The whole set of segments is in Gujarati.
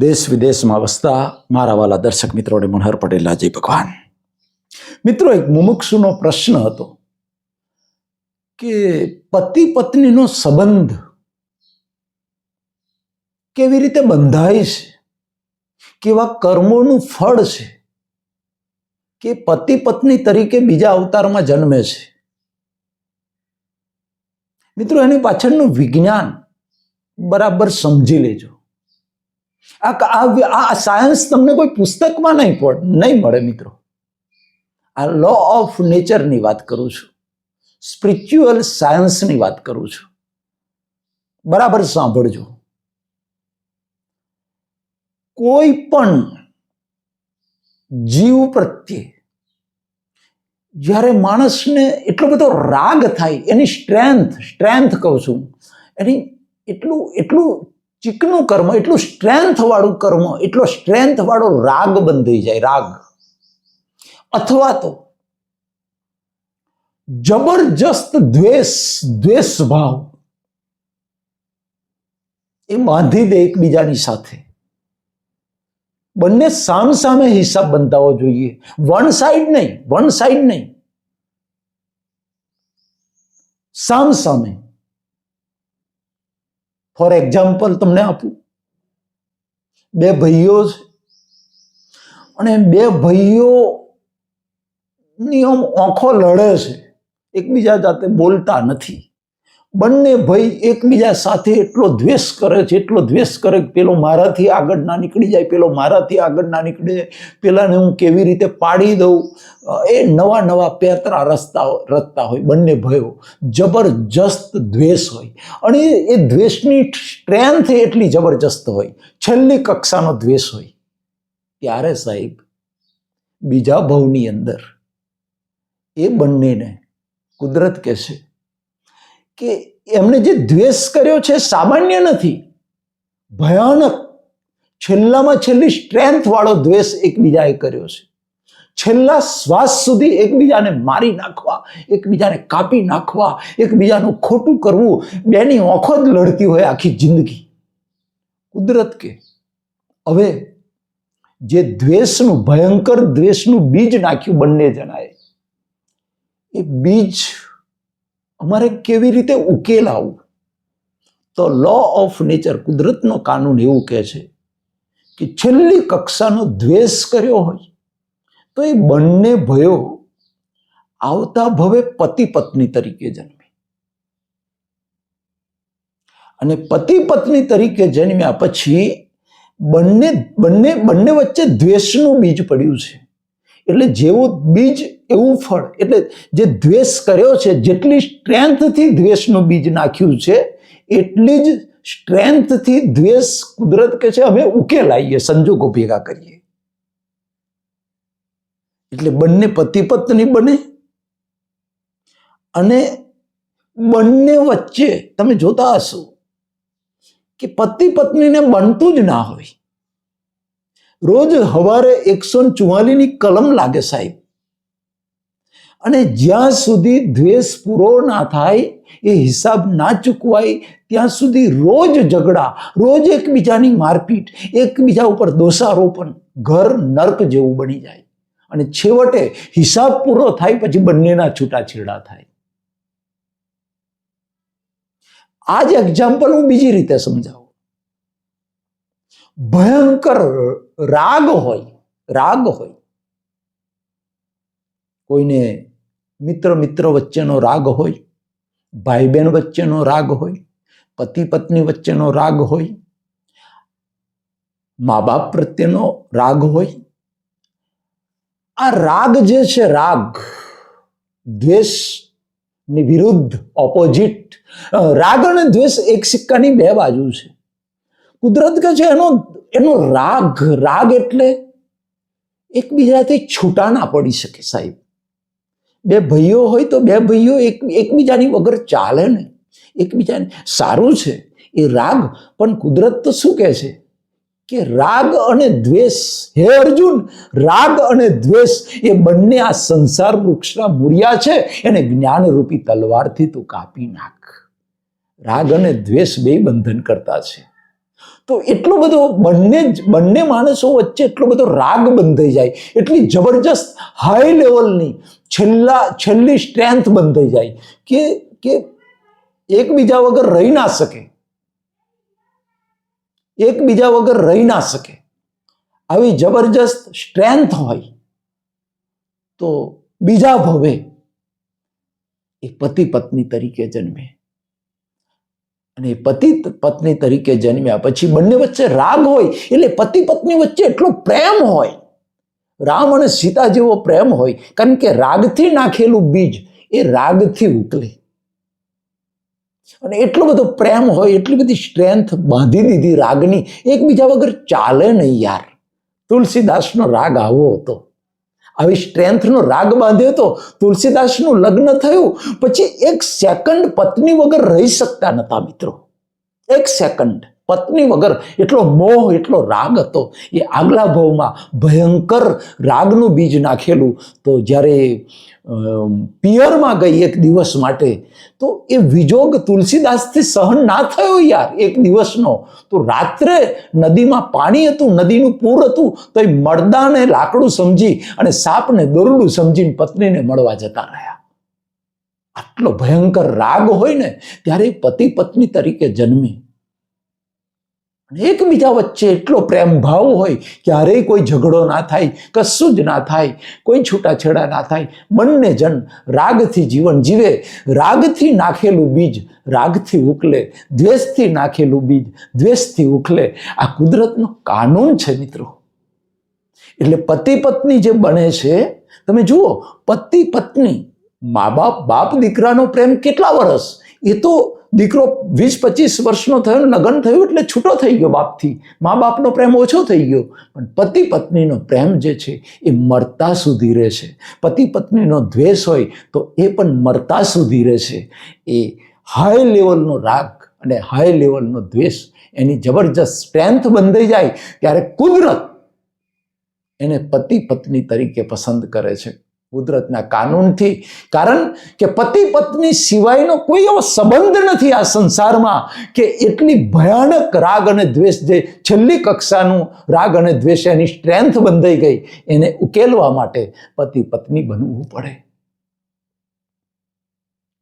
દેશ વિદેશમાં વસતા મારા વાલા દર્શક મિત્રોને મનહર પટેલ જય ભગવાન. મિત્રો, એક મુમુક્ષુનો પ્રશ્ન હતો કે પતિ પત્નીનો સંબંધ કેવી રીતે બંધાય છે? કેવા કર્મોનું ફળ છે? કે પતિ પત્ની તરીકે બીજા અવતારમાં જન્મે છે? મિત્રો, એની પાછળનું વિજ્ઞાન બરાબર સમજી લેજો. આ આ સાયન્સ તમને કોઈ પુસ્તકમાં નહીં પડ નહીં મળે મિત્રો. આ લો ઓફ નેચરની વાત કરું છું. સ્પિરિચ્યુઅલ સાયન્સની વાત કરું છું. બરાબર સાંભળજો. કોઈ પણ જીવ પ્રત્યે જ્યારે માણસને એટલો બધો રાગ થાય, એની સ્ટ્રેન્થ સ્ટ્રેન્થ કહું છું, એની એટલું એટલું ચીકનું કર્મ, એટલું સ્ટ્રેન્થવાળું કર્મ, એટલો સ્ટ્રેન્થવાળો રાગ બંધાઈ જાય, રાગ. અથવા તો જબરજસ્ત દ્વેષ દ્વેષ ભાવ એ બાંધી દે એકબીજાની સાથે. બંને સામ સામે હિસાબ બંધાવો જોઈએ. વન સાઈડ નહીં, વન સાઈડ નહીં. સામ સામે. ફોર એક્ઝામ્પલ તમને આપું. બે ભાઈઓ છે. અને બે ભાઈઓ ની આમ આંખો લડે છે. એકબીજા જાતે બોલતા નથી. બંને ભાઈ એકબીજા સાથે એટલો દ્વેષ કરે છે, એટલો દ્વેષ કરે કે પેલો મારાથી આગળ ના નીકળી જાય, પેલો મારાથી આગળ ના નીકળી જાય. પેલાને હું કેવી રીતે પાડી દઉં? એ નવા નવા પેતરા રસ્તા રચતા હોય બંને ભાઈઓ. જબરજસ્ત દ્વેષ હોય. અને એ દ્વેષની સ્ટ્રેન્થ એટલી જબરજસ્ત હોય. છેલ્લી કક્ષાનો દ્વેષ હોય. ત્યારે સાહેબ, બીજા ભાવની અંદર એ બંનેને કુદરત કહેશે કે એમણે જે દ્વેષ કર્યો છે સામાન્ય નથી. ભયાનક. છેલ્લામાં છેલ્લી સ્ટ્રેન્થવાળો દ્વેષ એકબીજાએ કર્યો છે. છેલ્લા શ્વાસ સુધી એકબીજાને મારી નાખવા, એકબીજાને કાપી નાખવા, એકબીજાનું ખોટું કરવું, બેની ઓખો જ લડતી હોય આખી જિંદગી. કુદરત કે. હવે જે દ્વેષનું, ભયંકર દ્વેષનું બીજ નાખ્યું બંને જણાએ, એ બીજ અમારે કેવી રીતે ઉકેલ આવું? તો લો ઓફ નેચર કુદરતનો કાનૂન એવું કહે છે કે છેલ્લી કક્ષાનો દ્વેષ કર્યો હોય તો એ બંને ભયો આવતા ભવે પતિ પત્ની તરીકે જન્મે. અને પતિ પત્ની તરીકે જન્મ્યા પછી બંને બંને બંને વચ્ચે દ્વેષનું બીજ પડ્યું છે. એટલે જેવું બીજ એવું ફળ, એટલે જે દ્વેષ કર્યો છે, જેટલી સ્ટ્રેન્થથી દ્વેષનું બીજ નાખ્યું છે, એટલી જ સ્ટ્રેન્થથી દ્વેષ કુદરત કે છે, અમે ઉકેલાઈએ, સંજોગો ભેગા કરીએ. એટલે બંને પતિ પત્ની બને. અને બંને વચ્ચે તમે જોતા હશો કે પતિ પત્નીને બનતું જ ના હોય. રોજ હવારે એકસો ચુમ્માલીની કલમ લાગે સાહેબ. અને જ્યાં સુધી દ્વેષ પૂરો ના થાય, એ હિસાબ ના ચૂકવાય, ત્યાં સુધી રોજ ઝઘડા, રોજ એકબીજાની મારપીટ, એકબીજા ઉપર દોષારોપણ, ઘર નર્ક જેવું બની જાય. અને છેવટે હિસાબ પૂરો થાય, પછી બંનેના છૂટાછેડા થાય. આ જ એક્ઝામ્પલ હું બીજી રીતે સમજાવું. ભયંકર રાગ હોય રાગ હોય. કોઈને મિત્ર મિત્ર વચ્ચેનો રાગ હોય ભાઈ બહેન વચ્ચેનો રાગ હોય પતિ પત્ની વચ્ચેનો રાગ હોય મા બાપ પ્રત્યેનો રાગ હોય. આ રાગ જે છે રાગ દ્વેષની વિરુદ્ધ ઓપોઝિટ રાગ અને દ્વેષ એક સિક્કાની બે બાજુ છે. કુદરત કે છે? એનો એનો રાગ રાગ એટલે એકબીજાથી છૂટા ના પડી શકે સાહેબ. બે ભાઈઓ હોય તો બે ભાઈઓ એક, એકબીજાની વગર ચાલે ને એકબીજાને સારું છે એ રાગ, પણ કુદરત તો શું કહે છે? કે રાગ અને દ્વેષ, હે અર્જુન, રાગ અને દ્વેષ એ બંને આ સંસાર વૃક્ષના મૂળિયા છે. એને જ્ઞાનરૂપી તલવારથી તું કાપી નાખ. રાગ અને દ્વેષ બે બંધન કરતા છે. તો એટલો બધો બંને જ બંને માણસો વચ્ચે એટલો બધો રાગ બંધાઈ જાય એટલી જબરજસ્ત હાઈ લેવલની છેલ્લા છેલ્લી સ્ટ્રેન્થ બંધાઈ જાય કે કે એકબીજા વગર રહી ના શકે એકબીજા વગર રહી ના શકે આવી જબરજસ્ત સ્ટ્રેન્થ હોય તો બીજા ભવે એ પતિ પત્ની તરીકે જન્મે અને પતિ પત્ની તરીકે જન્મ્યા. પછી બંને વચ્ચે રાગ હોય, એટલે પતિ પત્ની વચ્ચે એટલો પ્રેમ હોય. રામ અને સીતા જેવો પ્રેમ હોય, કારણ કે રાગથી નાખેલું બીજ એ રાગથી ઉકલે. અને એટલો બધો પ્રેમ હોય, એટલી બધી સ્ટ્રેન્થ બાંધી દીધી રાગની, એકબીજા વગર ચાલે નહીં યાર. તુલસીદાસનો રાગ આવો હતો. આવી સ્ટ્રેન્થનો રાગ બાંધ્યો હતો તુલસીદાસનું લગ્ન થયું. પછી એક સેકન્ડ પત્ની વગર રહી શકતા નહોતા મિત્રો. એક સેકન્ડ. પત્ની વગર એટલો મોહ, એટલો રાગ હતો, એ આગલા ભાવમાં ભયંકર રાગનું બીજ નાખેલું. તો જ્યારે પિયરમાં ગઈ એક દિવસ માટે, તો એ વિજોગ તુલસીદાસથી સહન ના થયો યાર એક દિવસનો. તો રાત્રે નદીમાં પાણી હતું, નદીનું પૂર હતું તો એ મરદાને લાકડું સમજી અને સાપને દોરડું સમજીને પત્નીને મળવા જતા રહ્યા. આટલો ભયંકર રાગ હોય ને, ત્યારે પતિ પત્ની તરીકે જન્મે. અને એકબીજા વચ્ચે એટલો પ્રેમ ભાવ હોય, ક્યારેય કોઈ ઝઘડો ના થાય, કશું જ ના થાય, કોઈ છૂટાછેડા ના થાય, બંને જન રાગથી જીવન જીવે. રાગથી નાખેલું બીજ રાગથી ઉકલે, દ્વેષથી નાખેલું બીજ દ્વેષથી ઉકલે. આ કુદરતનો કાનૂન છે મિત્રો. એટલે પતિ પત્ની જે બને છે, તમે જુઓ, પતિ પત્ની મા બાપ બાપ દીકરાનો પ્રેમ કેટલા વર્ષ એ તો દીકરો વીસ, પચીસ વર્ષનો થયો નગન થયું એટલે છૂટો થઈ ગયો બાપથી. મા બાપનો પ્રેમ ઓછો થઈ ગયો. પણ પતિ પત્નીનો પ્રેમ જે છે એ મરતા સુધી રહેશે. પતિ પત્નીનો દ્વેષ હોય તો એ પણ મરતા સુધી રહેશે. એ હાઈ લેવલનો રાગ અને હાઈ લેવલનો દ્વેષ એની જબરજસ્ત સ્ટ્રેન્થ બંધાઈ જાય ત્યારે કુદરત એને પતિ પત્ની તરીકે પસંદ કરે છે. કુદરતના કાનૂનથી. કારણ કે પતિ પત્ની સિવાયનો કોઈ એવો સંબંધ નથી આ સંસારમાં કે એટલી ભયાનક રાગ અને દ્વેષ જે છેલ્લી કક્ષાનું રાગ અને દ્વેષ એની સ્ટ્રેન્થ બંધાઈ ગઈ, એને ઉકેલવા માટે પતિ પત્ની બનવું પડે.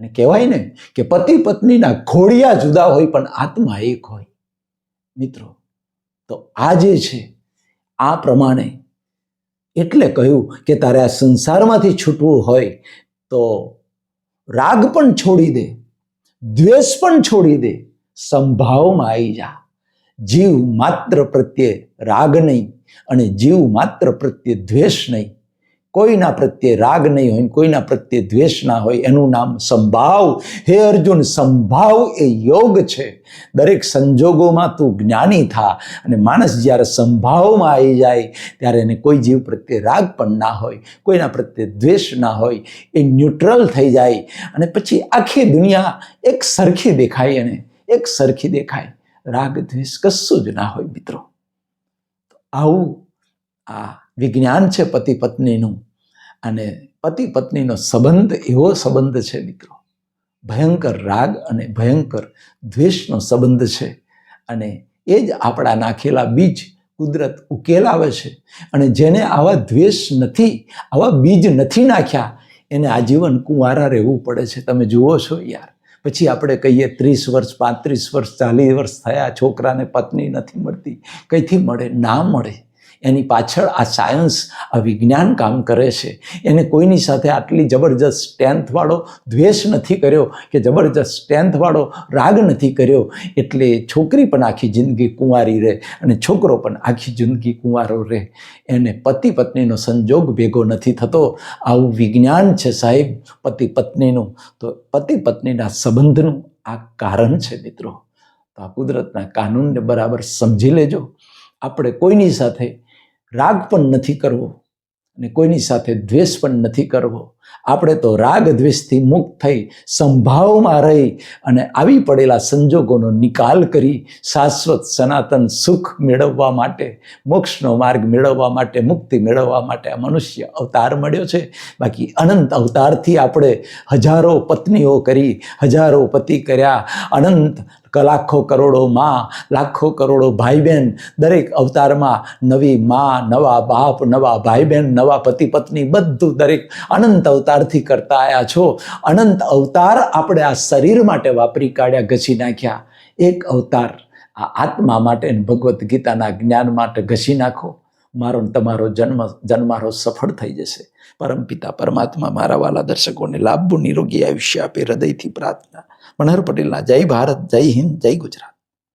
અને કહેવાય ને કે પતિ પત્નીના ઘોડિયા જુદા હોય પણ આત્મા એક હોય. મિત્રો, તો આ જે છે, આ પ્રમાણે એટલે કહ્યું કે તારે આ સંસારમાંથી છૂટવું હોય તો રાગ પણ છોડી દે, દ્વેષ પણ છોડી દે, સંભાવમાં આવી જા. જીવ માત્ર પ્રત્યે રાગ નહીં અને જીવ માત્ર પ્રત્યે દ્વેષ નહીં. કોઈના પ્રત્યે રાગ નહીં હોય કોઈના પ્રત્યે દ્વેષ ના હોય, એનું નામ સંભાવ. હે અર્જુન, સંભાવ એ યોગ છે. દરેક સંજોગોમાં તું જ્ઞાની થા અને માણસ જ્યારે સંભાવમાં આવી જાય, ત્યારે એને કોઈ જીવ પ્રત્યે રાગ પણ ના હોય, કોઈના પ્રત્યે દ્વેષ ના હોય, એ ન્યુટ્રલ થઈ જાય. અને પછી આખી દુનિયા એક સરખી દેખાય એને, એક સરખી દેખાય. રાગ, દ્વેષ કશું જ ના હોય મિત્રો. આવું આ વિજ્ઞાન છે પતિ પત્નીનું. અને પતિ પત્નીનો સંબંધ એવો સંબંધ છે મિત્રો. ભયંકર રાગ અને ભયંકર દ્વેષનો સંબંધ છે. અને એ જ આપણા નાખેલા બીજ કુદરત ઉકેલાવે છે. અને જેને આવા દ્વેષ નથી, આવા બીજ નથી નાખ્યા, એને આજીવન કુંવારા રહેવું પડે છે. તમે જુઓ છો યાર. પછી આપણે કહીએ ત્રીસ વર્ષ, પાંત્રીસ વર્ષ, ચાલીસ વર્ષ થયા, છોકરાને પત્ની નથી મળતી. કંઈથી મળે? ના મળે. એની પાછળ આ સાયન્સ આ વિજ્ઞાન કામ કરે છે. એને કોઈની સાથે આટલી જબરજસ્ત સ્ટ્રેન્થવાળો દ્વેષ નથી કર્યો કે જબરજસ્ત સ્ટ્રેન્થવાળો રાગ નથી કર્યો. એટલે છોકરી પણ આખી જિંદગી કુંવારી રહે અને છોકરો પણ આખી જિંદગી કુંવારો રહે. એને પતિ પત્નીનો સંજોગ ભેગો નથી થતો. આવું વિજ્ઞાન છે સાહેબ, પતિ પત્નીનું. તો પતિ પત્નીના સંબંધનું આ કારણ છે મિત્રો. તો આ કુદરતના કાનૂનને બરાબર સમજી લેજો. આપણે કોઈની સાથે રાગ પણ નથી કરવો અને કોઈની સાથે દ્વેષ પણ નથી કરવો. આપણે તો રાગ દ્વેષથી મુક્ત થઈ સંભાવમાં રહી અને આવી પડેલા સંજોગોનો નિકાલ કરી શાશ્વત સનાતન સુખ મેળવવા માટે, મોક્ષનો માર્ગ મેળવવા માટે, મુક્તિ મેળવવા માટે આ મનુષ્ય અવતાર મળ્યો છે. બાકી અનંત અવતારથી આપણે હજારો પત્નીઓ કરી, હજારો પતિ કર્યા, અનંત લાખો કરોડો માં, લાખો કરોડો ભાઈ બહેન દરેક અવતારમાં નવી માં, નવા બાપ, નવા ભાઈ બહેન નવા પતિ, પત્ની બધું દરેક અનંત અવતારથી કરતા આવ્યા છો. અનંત અવતાર આપણે આ શરીર માટે વાપરી કાઢ્યા, ઘસી નાખ્યા. એક અવતાર આ આત્મા માટે ભગવદ્ ગીતાના જ્ઞાન માટે ઘસી નાખો. મારો તમારો જન્મ, જન્મારો સફળ થઈ જશે. પરમપિતા પરમાત્મા મારા વાલા દર્શકોને લાભવું નિરોગી આયુષ્ય આપે, હૃદયથી પ્રાર્થના. મનહર પટેલના જય ભારત જય હિન્દ જય ગુજરાત.